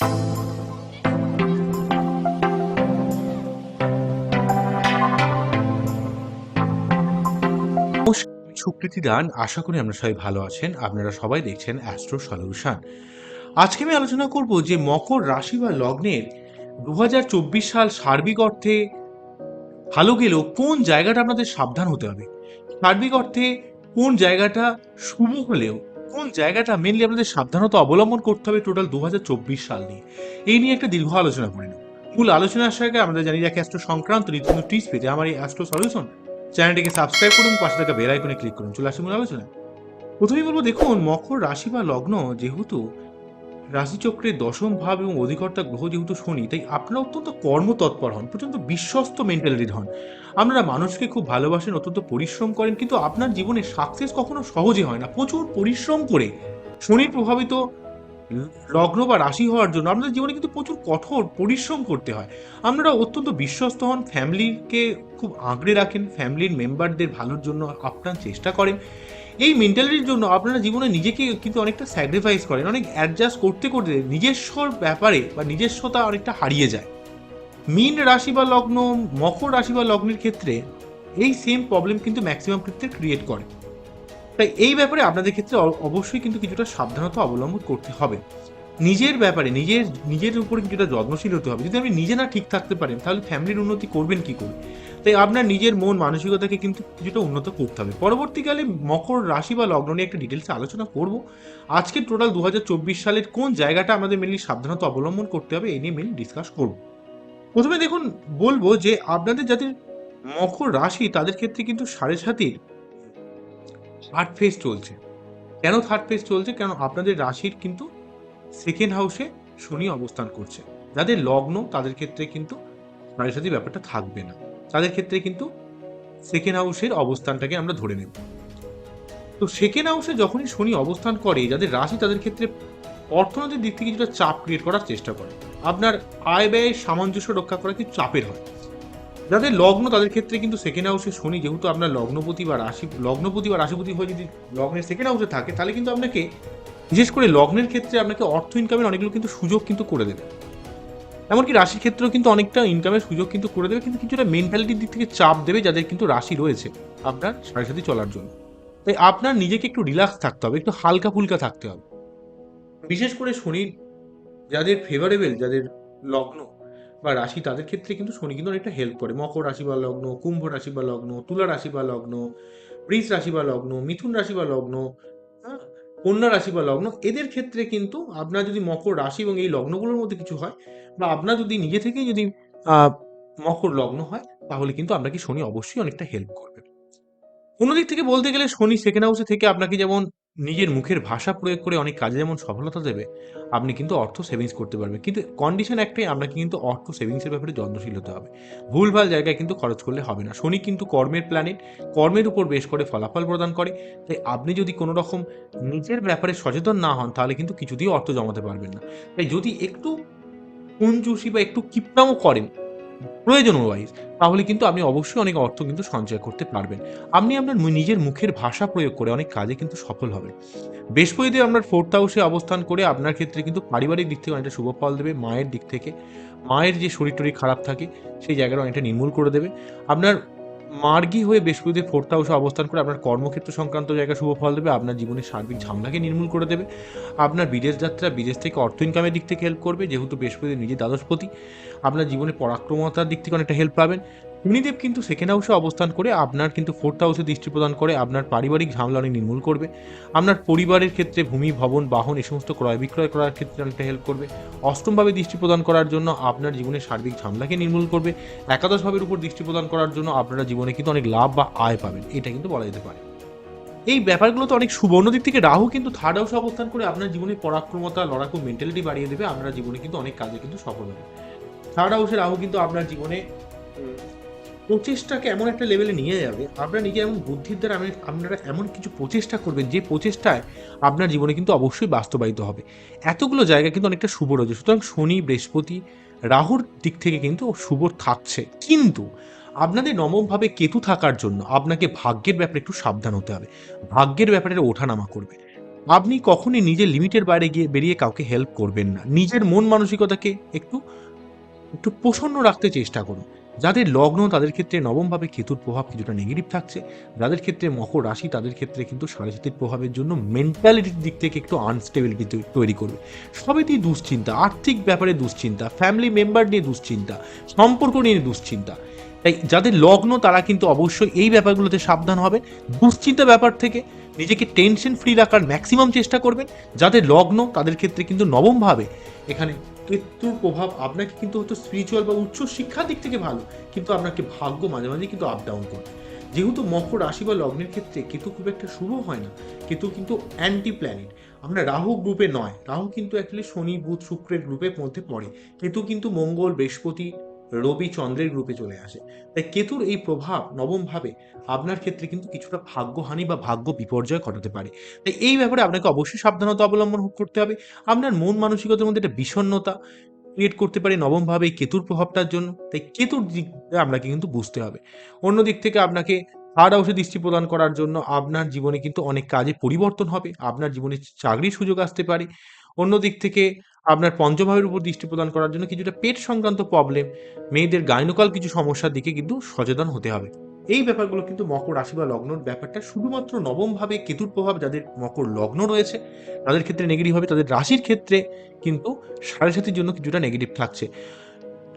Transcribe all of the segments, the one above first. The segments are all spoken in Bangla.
সুকৃতি দান। আশা করি আমরা সবাই ভালো আছেন। আপনারা সবাই দেখছেন অ্যাস্ট্রো সলিউশন আজকে আমি আলোচনা করব যে মকর রাশি বা লগ্নের দু হাজার চব্বিশ সাল সার্বিক অর্থে ভালো গেলেও কোন জায়গাটা আপনাদের সাবধান হতে হবে? সার্বিক অর্থে কোন জায়গাটা শুভ হলেও কোন জায়গাটা মেনলি আপনাদের সাবধানতা অবলম্বন করতে হবে টোটাল দুহাজার চব্বিশ সাল নিয়ে? এই নিয়ে একটা দীর্ঘ আলোচনা করে নেব। মূল আলোচনার সঙ্গে আমরা জানি রাখি অ্যাস্ট্রো সংক্রান্ত নিত্য টিপস পেতে আমার এই অ্যাস্ট্রো সলিউশন চ্যানেলটিকে সাবস্ক্রাইব করুন, পাশে থাকা বেল আইকনে ক্লিক করুন। চলে আসুন মূল আলোচনা প্রথমেই বলব, দেখুন, মকর রাশি বা লগ্ন যেহেতু রাশিচক্রের দশম ভাব এবং অধিকর্তা গ্রহ যেহেতু শনি, তাই আপনারা অত্যন্ত কর্মতৎপর হন প্রচণ্ড বিশ্বস্ত মেন্টালিটির হন। আপনারা মানুষকে খুব ভালোবাসেন, অত্যন্ত পরিশ্রম করেন, কিন্তু আপনার জীবনে সাকসেস কখনো সহজে হয় না। প্রচুর পরিশ্রম করে শনির প্রভাবিত লগ্ন বা রাশি হওয়ার জন্য আপনাদের জীবনে কিন্তু প্রচুর কঠোর পরিশ্রম করতে হয়। আপনারা অত্যন্ত বিশ্বস্ত হন ফ্যামিলিকে খুব আঁকড়ে রাখেন ফ্যামিলির মেম্বারদের ভালোর জন্য আপনার চেষ্টা করেন। এই মেন্টালিটির জন্য আপনারা জীবনে নিজেকে কিন্তু অনেকটা স্যাক্রিফাইস করেন, অনেক অ্যাডজাস্ট করতে করতে নিজস্বর ব্যাপারে বা নিজস্বতা অনেকটা হারিয়ে যায়। মীন রাশি বা লগ্ন, মকর রাশি বা লগ্নের ক্ষেত্রে এই সেম প্রবলেম কিন্তু ম্যাক্সিমাম ক্ষেত্রে ক্রিয়েট করে। তাই এই ব্যাপারে আপনাদের ক্ষেত্রে অবশ্যই কিন্তু কিছুটা সাবধানতা অবলম্বন করতে হবে। নিজের ব্যাপারে, নিজের নিজের উপরে কিছুটা যত্নশীল হতে হবে। যদি আপনি নিজে না ঠিক থাকতে পারেন, তাহলে ফ্যামিলির উন্নতি করবেন কি করে? তাই আপনার নিজের মন, মানসিকতাকে কিন্তু কিছুটা উন্নত করতে হবে। পরবর্তীকালে মকর রাশি বা লগ্ন নিয়ে একটা ডিটেলসে আলোচনা করব। আজকে টোটাল দু হাজার চব্বিশ সালের কোন জায়গাটা আমাদের মেনলি সাবধানতা অবলম্বন করতে হবে এই নিয়ে মেনলি ডিসকাস করব। প্রথমে দেখুন, বলব যে আপনাদের যাদের মকর রাশি, তাদের ক্ষেত্রে কিন্তু সাড়ে সাতির থার্ড ফেজ চলছে। কেন থার্ড ফেজ চলছে? কেন আপনাদের রাশির কিন্তু সেকেন্ড হাউসে শনি অবস্থান করছে। যাদের লগ্ন, তাদের ক্ষেত্রে কিন্তু সাড়ে সাথী ব্যাপারটা থাকবে না। তাদের ক্ষেত্রে কিন্তু সেকেন্ড হাউসের অবস্থানটাকে আমরা ধরে নেব। তো সেকেন্ড হাউসে যখনই শনি অবস্থান করে, যাদের রাশি তাদের ক্ষেত্রে অর্থনৈতিক দিক থেকে কিছুটা চাপ ক্রিয়েট করার চেষ্টা করে। আপনার আয় ব্যয়ের সামঞ্জস্য রক্ষা করা কিন্তু চাপের হয়। যাদের লগ্ন তাদের ক্ষেত্রে কিন্তু সেকেন্ড হাউসে শনি, যেহেতু আপনার লগ্নপতি বা রাশি, লগ্নপতি বা রাশিপতি হয়ে যদি লগ্নের সেকেন্ড হাউসে থাকে, তাহলে কিন্তু আপনাকে, বিশেষ করে লগ্নের ক্ষেত্রে আপনাকে অর্থ ইনকামের অনেকগুলো কিন্তু সুযোগ কিন্তু করে দেবে। এমনকি রাশির ক্ষেত্রেও কিন্তু অনেকটা ইনকামের সুযোগ কিন্তু করে দেবে, কিন্তু কিছুটা মেন্টালিটির দিক থেকে চাপ দেবে যাদের কিন্তু রাশি রয়েছে আপনার সাড়ে সাথে চলার জন্য। তাই আপনার নিজেকে একটু রিল্যাক্স থাকতে হবে, একটু হালকা ফুলকা থাকতে হবে। বিশেষ করে শনির যাদের ফেভারেবল যাদের লগ্ন বা রাশি, তাদের ক্ষেত্রে কিন্তু শনি কিন্তু অনেকটা হেল্প করে। মকর রাশি বা লগ্ন, কুম্ভ রাশি বা লগ্ন, তুলা রাশি বা লগ্ন, বৃষ রাশি বা লগ্ন, মিথুন রাশি বা লগ্ন কন্যা রাশি বা লগ্ন, এদের ক্ষেত্রে কিন্তু আপনার যদি মকর রাশি এবং এই লগ্নগুলোর মধ্যে কিছু হয় বা আপনার যদি নিজে থেকেই যদি মকর লগ্ন হয়, তাহলে কিন্তু আপনাকে শনি অবশ্যই অনেকটা হেল্প করবে। অন্যদিক থেকে বলতে গেলে শনি সেকেন্ড হাউসে থেকে আপনাকে যেমন নিজের মুখের ভাষা প্রয়োগ করে অনেক কাজে যেমন সফলতা দেবে, আপনি কিন্তু অর্থ সেভিংস করতে পারবেন। কিন্তু কন্ডিশন একটাই, আপনাকে কিন্তু অর্থ সেভিংসের ব্যাপারে যত্নশীল হতে হবে। ভুলভাল জায়গায় কিন্তু খরচ করলে হবে না। শনি কিন্তু কর্মের প্ল্যানেট কর্মের উপর বেশ করে ফলাফল প্রদান করে। তাই আপনি যদি কোনো রকম নিজের ব্যাপারে সচেতন না হন, তাহলে কিন্তু কিছুতেই অর্থ জমাতে পারবেন না। তাই যদি একটু কঞ্জুসি বা একটু কিপটামো করেন প্রয়োজন ওয়াইজ তাহলে কিন্তু আপনি অবশ্যই অনেক অর্থ কিন্তু সঞ্চয় করতে পারবেন। আপনি আপনার নিজের মুখের ভাষা প্রয়োগ করে অনেক কাজে কিন্তু সফল হবেন। বৃহস্পতি আপনার ফোর্থ হাউসে অবস্থান করে আপনার ক্ষেত্রে কিন্তু পারিবারিক দিক থেকে অনেকটা শুভ ফল দেবে মায়ের দিক থেকে। মায়ের যে শরীর টরীর খারাপ থাকে, সেই জায়গাটা অনেকটা নির্মূল করে দেবে। আপনার মার্গী হয়ে বৃহস্পতিতে ফোর্থ হাউসে অবস্থান করে আপনার কর্মক্ষেত্র সংক্রান্ত জায়গা শুভ ফল দেবে, আপনার জীবনের সার্বিক ঝামেলাকে নির্মূল করে দেবে, আপনার বিদেশ যাত্রা, বিদেশ থেকে অর্থ ইনকামের দিক থেকে হেল্প করবে, যেহেতু বৃহস্পতি নিজে দ্বাদশপতি আপনার জীবনে পরাক্রমতার দিক থেকে অনেকটা হেল্প পাবেন। শনিদেব কিন্তু সেকেন্ড হাউসে অবস্থান করে আপনার কিন্তু ফোর্থ হাউসে দৃষ্টি প্রদান করে, আপনার পারিবারিক ঝামেলা অনেক নির্মূল করবে, আপনার পরিবারের ক্ষেত্রে ভূমি, ভবন, বাহন এই সমস্ত ক্রয় বিক্রয় করার ক্ষেত্রে অনেকটা হেল্প করবে। অষ্টমভাবে দৃষ্টি প্রদান করার জন্য আপনার জীবনের সার্বিক ঝামেলাকে নির্মূল করবে। একাদশ ভাবের উপর দৃষ্টি প্রদান করার জন্য আপনারা জীবনে কিন্তু অনেক লাভ বা আয় পাবেন, এটা কিন্তু বলা যেতে পারে। এই ব্যাপারগুলো তো অনেক সুবর্ণ দিক থেকে রাহু কিন্তু থার্ড হাউসে অবস্থান করে আপনার জীবনে পরাক্রমতা, লড়াকু মেন্টালিটি বাড়িয়ে দেবে, আপনার জীবনে কিন্তু অনেক কাজে কিন্তু সফল হবে থার্ড হাউসে রাহু কিন্তু আপনার জীবনে প্রচেষ্টাকে এমন একটা লেভেলে নিয়ে যাবে, আপনার নিজে এমন বুদ্ধির দ্বারা আপনি- আপনারা এমন কিছু প্রচেষ্টা করবেন, যে প্রচেষ্টায় আপনার জীবনে কিন্তু অবশ্যই বাস্তবায়িত হবে। এতগুলো জায়গা কিন্তু অনেকটা শুভ রয়েছে। সুতরাং শনি, বৃহস্পতি, রাহুর দিক থেকে কিন্তু শুভ থাকছে। কিন্তু আপনাদের নবমভাবে কেতু থাকার জন্য আপনাকে ভাগ্যের ব্যাপারে একটু সাবধান হতে হবে। ভাগ্যের ব্যাপারে ওঠানামা করবে। আপনি কখনই নিজের লিমিটের বাইরে গিয়ে বেরিয়ে কাউকে হেল্প করবেন না। নিজের মন মানসিকতাকে একটু একটু প্রসন্ন রাখতে চেষ্টা করুন। যাদের লগ্ন তাদের ক্ষেত্রে নবমভাবে কেতুর প্রভাব কিছুটা নেগেটিভ থাকছে, যাদের ক্ষেত্রে মকর রাশি তাদের ক্ষেত্রে কিন্তু সাড়ে প্রভাবের জন্য মেন্টালিটির দিক থেকে একটু আনস্টেবিলিটি তৈরি করবে। সবেতেই দুশ্চিন্তা, আর্থিক ব্যাপারে দুশ্চিন্তা ফ্যামিলি মেম্বার নিয়ে দুশ্চিন্তা, সম্পর্ক নিয়ে দুশ্চিন্তা। তাই যাদের লগ্ন তারা কিন্তু অবশ্যই এই ব্যাপারগুলোতে সাবধান হবে। দুশ্চিন্তা ব্যাপার থেকে নিজেকে টেনশন ফ্রি রাখার ম্যাক্সিমাম চেষ্টা করবেন। যাদের লগ্ন তাদের ক্ষেত্রে কিন্তু নবমভাবে এখানে কেতুর প্রভাব আপনাকে কিন্তু হয়তো স্পিরিচুয়াল বা উচ্চ শিক্ষার দিক থেকে ভালো, কিন্তু আপনাকে ভাগ্য মাঝে মাঝে কিন্তু আপ ডাউন করে। যেহেতু মকর রাশি বা লগ্নের ক্ষেত্রে কেতু খুব একটা শুভ হয় না, কেতু কিন্তু অ্যান্টি প্ল্যানেট আমরা রাহু গ্রুপে নয়, রাহু কিন্তু অ্যাকচুয়ালি শনি, বুধ, শুক্রের গ্রুপের মধ্যে পড়ে। কেতু কিন্তু মঙ্গল, বৃহস্পতি রবি চন্দ্রের গ্রুপে চলে আসে। তাই কেতুর এই প্রভাব নবমভাবে আপনার ক্ষেত্রে কিন্তু কিছুটা ভাগ্যহানি বা ভাগ্য বিপর্যয় ঘটাতে পারে। তাই এই ব্যাপারে আপনাকে অবশ্যই সাবধানতা অবলম্বন করতে হবে। আপনার মন মানসিকতার মধ্যে একটা বিষণ্ণতা ক্রিয়েট করতে পারে নবমভাবে এই কেতুর প্রভাবটার জন্য। তাই কেতুর দিক আপনাকে কিন্তু বুঝতে হবে। অন্য দিক থেকে আপনাকে থার্ড হাউসে দৃষ্টি প্রদান করার জন্য আপনার জীবনে কিন্তু অনেক কাজে পরিবর্তন হবে। আপনার জীবনে চাকরির সুযোগ আসতে পারে। অন্য দিক থেকে আপনার পঞ্চভাবের উপর দৃষ্টি প্রদান করার জন্য কিছুটা পেট সংক্রান্ত প্রবলেম মেয়েদের গাইনোকাল কিছু সমস্যার দিকে কিন্তু সচেতন হতে হবে। এই ব্যাপারগুলো কিন্তু মকর রাশি বা লগ্নর ব্যাপারটা শুধুমাত্র নবমভাবে কেতুর প্রভাব যাদের মকর লগ্ন রয়েছে, তাদের ক্ষেত্রে নেগেটিভ হবে, তাদের রাশির ক্ষেত্রে কিন্তু সাড়ে সাতির জন্য কিছুটা নেগেটিভ থাকছে।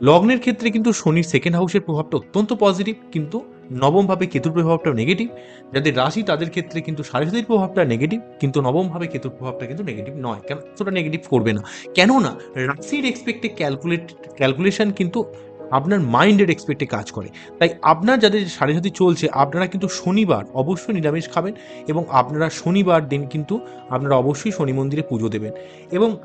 লগ্নের ক্ষেত্রে কিন্তু শনির সেকেন্ড হাউসের প্রভাবটা অত্যন্ত পজিটিভ কিন্তু নবমভাবে কেতুর প্রভাবটা নেগেটিভ যাদের রাশি তাদের ক্ষেত্রে কিন্তু সাড়ে সাতির প্রভাবটা নেগেটিভ কিন্তু নবমভাবে কেতুর প্রভাবটা কিন্তু নেগেটিভ নয়। কেন? এতটা নেগেটিভ করবে না। কেননা, রাশির এক্সপেক্টে ক্যালকুলেট ক্যালকুলেশন কিন্তু আপনার মাইন্ডের এক্সপেক্টে কাজ করে। তাই আপনার যাদের সাড়ে সাথে চলছে, আপনারা কিন্তু শনিবার অবশ্যই নিরামিষ খাবেন এবং আপনারা শনিবার দিন কিন্তু আপনারা অবশ্যই শনি মন্দিরে পুজো দেবেন। এবং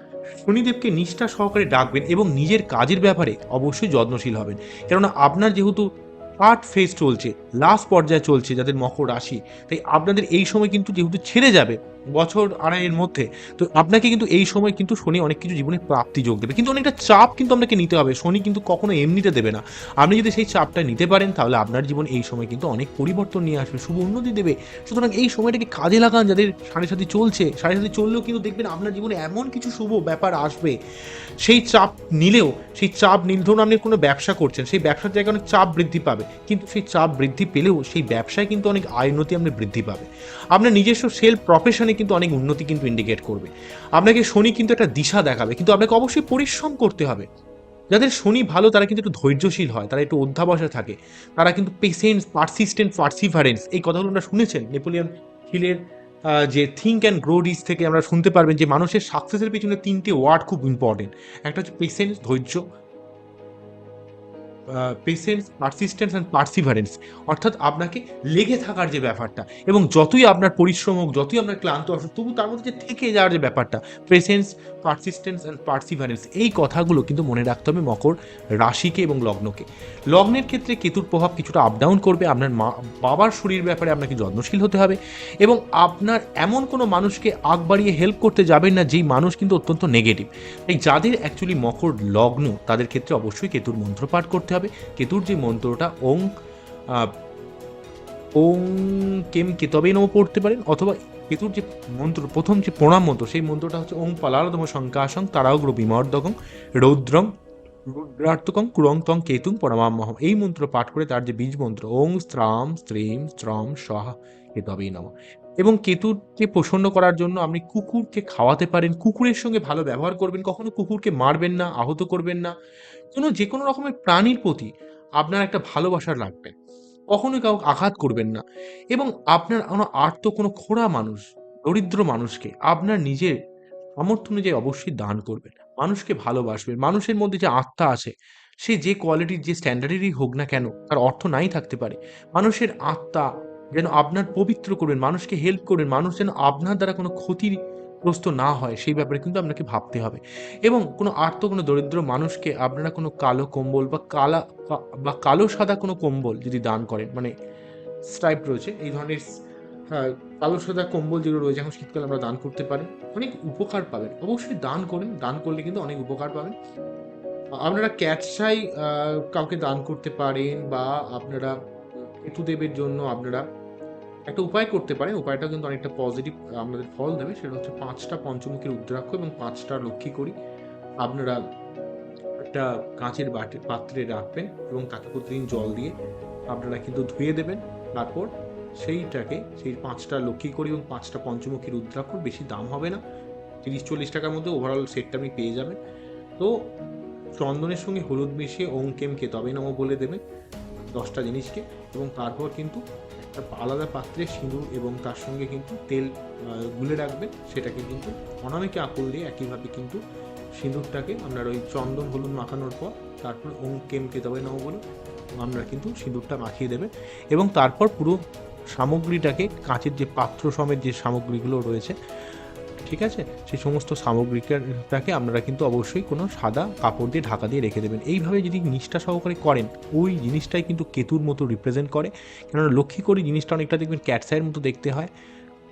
শনিদেবকে নিষ্ঠা সহকারে ডাকবেন এবং নিজের কাজের ব্যাপারে অবশ্যই যত্নশীল হবেন। কেননা, আপনার যেহেতু থার্ড ফেজ চলছে লাস্ট পর্যায়ে চলছে যাদের মকর রাশি। তাই আপনাদের এই সময় কিন্তু যেহেতু ছেড়ে যাবে বছর আড়াইয়ের মধ্যে। তো আপনাকে কিন্তু এই সময় কিন্তু শনি অনেক কিছু জীবনে প্রাপ্তি যোগ দেবে। কিন্তু অনেকটা চাপ কিন্তু আপনাকে নিতে হবে। শনি কিন্তু কখনো এমনিতে দেবে না। আপনি যদি সেই চাপটা নিতে পারেন, তাহলে আপনার জীবন এই সময় কিন্তু অনেক পরিবর্তন নিয়ে আসবে, শুভ উন্নতি দেবে। সুতরাং এই সময়টাকে কাজে লাগান যাদের সাড়ে সাথে চলছে। সাড়ে সাথে চললেও কিন্তু দেখবেন আপনার জীবনে এমন কিছু শুভ ব্যাপার আসবে। সেই চাপ নিলেও, সেই চাপ নিল, ধরুন আপনি কোনো ব্যবসা করছেন, সেই ব্যবসার জায়গায় অনেক চাপ বৃদ্ধি পাবে। কিন্তু সেই চাপ বৃদ্ধি পেলেও, সেই ব্যবসায় কিন্তু অনেক আয় উন্নতি আপনি বৃদ্ধি পাবে। আপনার নিজস্ব সেলফ প্রফেশনে কিন্তু অনেক উন্নতি কিন্তু ইন্ডিকেট করবে। আপনাকে শনি কিন্তু একটা দিশা দেখাবে, কিন্তু আপনাকে অবশ্যই পরিশ্রম করতে হবে। যাদের শনি ভালো, তারা কিন্তু একটু ধৈর্যশীল হয়, তারা একটু অধ্যাবসা থাকে। তারা কিন্তু পেশেন্স পারসিস্টেন্ট পার্সিভারেন্স এই কথাগুলো আমরা শুনেছেন নেপোলিয়ন হিলের যে থিঙ্ক অ্যান্ড গ্রো ডিস থেকে আমরা শুনতে পারবেন যে মানুষের সাকসেসের পিছনে তিনটে ওয়ার্ড খুব ইম্পর্টেন্ট একটা হচ্ছে পেশেন্স ধৈর্য পেশেন্স পারসিস্টেন্স অ্যান্ড পার্সিভারেন্স অর্থাৎ আপনাকে লেগে থাকার যে ব্যাপারটা এবং যতই আপনার পরিশ্রম হোক, যতই আপনার ক্লান্ত আসুক তবু তার মধ্যে যে থেকে যাওয়ার যে ব্যাপারটা প্রেসেন্স পারসিস্টেন্স অ্যান্ড পার্সিভারেন্স এই কথাগুলো কিন্তু মনে রাখতে হবে মকর রাশিকে এবং লগ্নকে। লগ্নের ক্ষেত্রে কেতুর প্রভাব কিছুটা আপ ডাউন করবে, আপনার মা, বাবার শরীর ব্যাপারে আপনাকে যত্নশীল হতে হবে এবং আপনার এমন কোনো মানুষকে আগ বাড়িয়ে হেল্প করতে যাবেন না, যেই মানুষ কিন্তু অত্যন্ত নেগেটিভ তাই যাদের অ্যাকচুয়ালি মকর লগ্ন, তাদের ক্ষেত্রে অবশ্যই কেতুর মন্ত্র পাঠ করতে হবে। কেতুর যে মন্ত্রটা, ওং ওং কেম কেতবে নম পড়তে পারেন, অথবা কেতুর যে মন্ত্র, প্রথম যে প্রণাম মন্ত্র, সেই মন্ত্রটা হচ্ছে ওং পালারদম শঙ্কাশং তারাগ্র বিমর্দকং রৌদ্রং রুদ্রার্তকং কুরং তং কেতুং পরমামহম এই মন্ত্র পাঠ করে তার যে বীজ মন্ত্র ওং স্ত্রাম স্ত্রীম স্ত্রম সহ কেতবেই নম এবং কেতুকে প্রসন্ন করার জন্য আপনি কুকুরকে খাওয়াতে পারেন, কুকুরের সঙ্গে ভালো ব্যবহার করবেন, কখনো কুকুরকে মারবেন না, আহত করবেন না। কোনো যে কোনো রকমের প্রাণীর প্রতি আপনার একটা ভালোবাসা রাখবেন কখনোই কাউকে আঘাত করবেন না। এবং আপনার কোনো আর্ত, কোনো খোড়া মানুষ, দরিদ্র মানুষকে আপনার নিজের সামর্থ্য অনুযায়ী অবশ্যই দান করবেন। মানুষকে ভালোবাসবেন। মানুষের মধ্যে যে আত্মা আছে, সে যে কোয়ালিটির যে স্ট্যান্ডার্ডেরই হোক না কেন, তার অর্থ নাই থাকতে পারে। মানুষের আত্মা যেন আপনার পবিত্র করবেন মানুষকে হেল্প করবেন মানুষ যেন আপনার দ্বারা কোনো ক্ষতিগ্রস্ত না হয় সেই ব্যাপারে কিন্তু আপনাকে ভাবতে হবে। এবং কোনো আর্থ কোনো দরিদ্র মানুষকে আপনারা কোনো কালো কম্বল বা কালা বা কালো সাদা কোনো কম্বল যদি দান করেন মানে স্ট্রাইপ রয়েছে এই ধরনের হ্যাঁ, কালো সাদা কম্বল যেগুলো রয়েছে এখন শীতকালে আমরা দান করতে পারি। অনেক উপকার পাবেন অবশ্যই দান করেন দান করলে কিন্তু অনেক উপকার পাবেন। আপনারা ক্যাটসাই কাউকে দান করতে পারেন বা আপনারা কেতুদেবের জন্য আপনারা একটা উপায় করতে পারেন উপায়টা কিন্তু অনেকটা পজিটিভ আপনাদের ফল দেবে, সেটা হচ্ছে পাঁচটা পঞ্চমুখী রুদ্রাক্ষ এবং পাঁচটা লক্ষ্মী করি। আপনারা একটা কাঁচের বাটি, পাত্রে রাখবেন এবং তাকে প্রতিদিন জল দিয়ে আপনারা কিন্তু ধুয়ে দেবেন। তারপর সেইটাকে, সেই পাঁচটা লক্ষ্মী করি এবং পাঁচটা পঞ্চমুখী রুদ্রাক্ষ, বেশি দাম হবে না। তিরিশ চল্লিশ টাকার মধ্যে ওভারঅল সেটটা আপনি পেয়ে যাবেন। তো চন্দনের সঙ্গে হলুদ মিশিয়ে ওং কেমকে তবে নামও বলে দেবেন দশটা জিনিসকে। এবং তারপর কিন্তু আলাদা পাত্রে সিঁদুর এবং তার সঙ্গে কিন্তু তেল গুলে রাখবেন সেটাকে কিন্তু অনামিকে আকুল দিয়ে একইভাবে কিন্তু সিঁদুরটাকে আপনার ওই চন্দন হলুদ মাখানোর পর তারপর ওং কেমকে দেবে নেব বলে আপনারা কিন্তু সিঁদুরটা মাখিয়ে দেবেন এবং তারপর পুরো সামগ্রীটাকে, কাঁচের যে পাত্র সমেত যে সামগ্রীগুলো রয়েছে ঠিক আছে? সেই সমস্ত সামগ্রীটাকে আপনারা কিন্তু অবশ্যই কোনো সাদা কাপড় দিয়ে ঢাকা দিয়ে রেখে দেবেন। এইভাবে যদি নিষ্ঠা সহকারে করেন, ওই জিনিসটাই কিন্তু কেতুর মতো রিপ্রেজেন্ট করে। কেননা লক্ষ্মী করে জিনিসটা অনেকটা দেখবেন ক্যাটসাইয়ের মতো দেখতে হয়।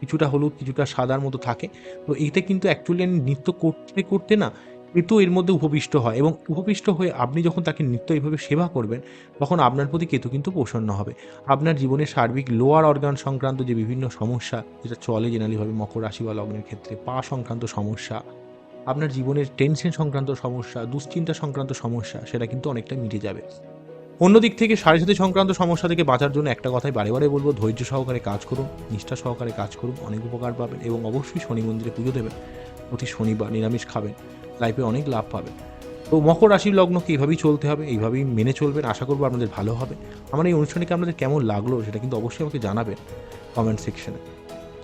কিছুটা হলুদ, কিছুটা সাদার মতো থাকে। তো এইটা কিন্তু অ্যাকচুয়ালি আমি নৃত্য করতে করতে না কেতু এর মধ্যে উপবিষ্ট হয় এবং উপবিষ্ট হয়ে আপনি যখন তাকে নিত্য এইভাবে সেবা করবেন, তখন আপনার প্রতি কেতু কিন্তু প্রসন্ন হবে। আপনার জীবনের সার্বিক লোয়ার অর্গান সংক্রান্ত যে বিভিন্ন সমস্যা, যেটা চলে জেনারেলিভাবে মকর রাশি বা লগ্নের ক্ষেত্রে, পা সংক্রান্ত সমস্যা, আপনার জীবনের টেনশন সংক্রান্ত সমস্যা, দুশ্চিন্তা সংক্রান্ত সমস্যা, সেটা কিন্তু অনেকটা মিটে যাবে। অন্যদিক থেকে সাড়ে সাথে সংক্রান্ত সমস্যা থেকে বাঁচার জন্য একটা কথাই বারে বারে বলব, ধৈর্য সহকারে কাজ করুন, নিষ্ঠা সহকারে কাজ করুন, অনেক উপকার পাবেন এবং অবশ্যই শনি মন্দিরে পুজো দেবেন। প্রতি শনিবার নিরামিষ খাবেন। লাইফে অনেক লাভ পাবেন। তো মকর রাশির লগ্নকে এইভাবেই চলতে হবে, এইভাবেই মেনে চলবেন। আশা করব আপনাদের ভালো হবে। আমার এই অনুষ্ঠানটিকে আপনাদের কেমন লাগল সেটা কিন্তু অবশ্যই আমাকে জানাবেন কমেন্ট সেকশনে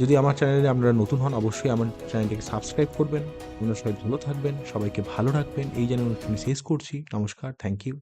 যদি আমার চ্যানেলে আপনারা নতুন হন, অবশ্যই আমার চ্যানেলটিকে সাবস্ক্রাইব করবেন। আপনারা সবাই ভালো থাকবেন। সবাইকে ভালো রাখবেন। এই যেন অনুষ্ঠানটি শেষ করছি। নমস্কার থ্যাংক ইউ